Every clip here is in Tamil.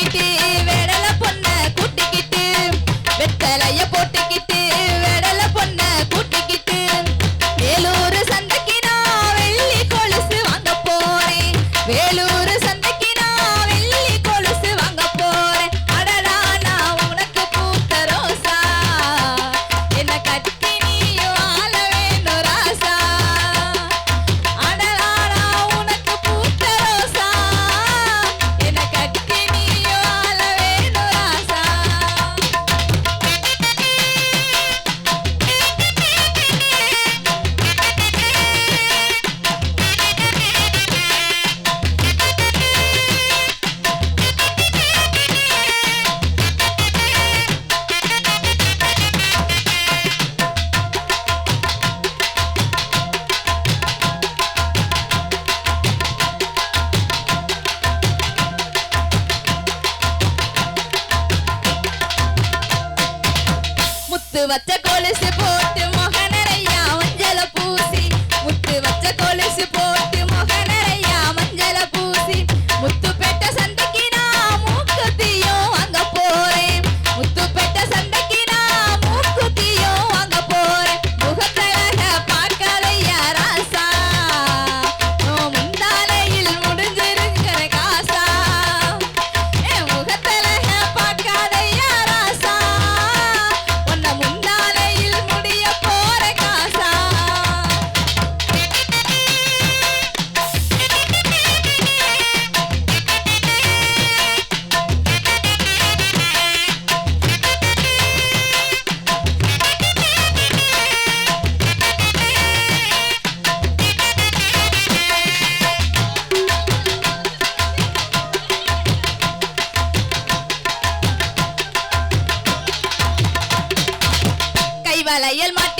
ಆಗಿದ್ದೇ வச்ச கொலுசு போட்டு கைவளையல் மாட்டிக்கிட்டு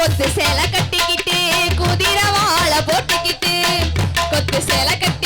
கொத்து சேலை கட்டிக்கிட்டு குதிரை வாழை போட்டுக்கிட்டு கொத்து சேலை கட்டி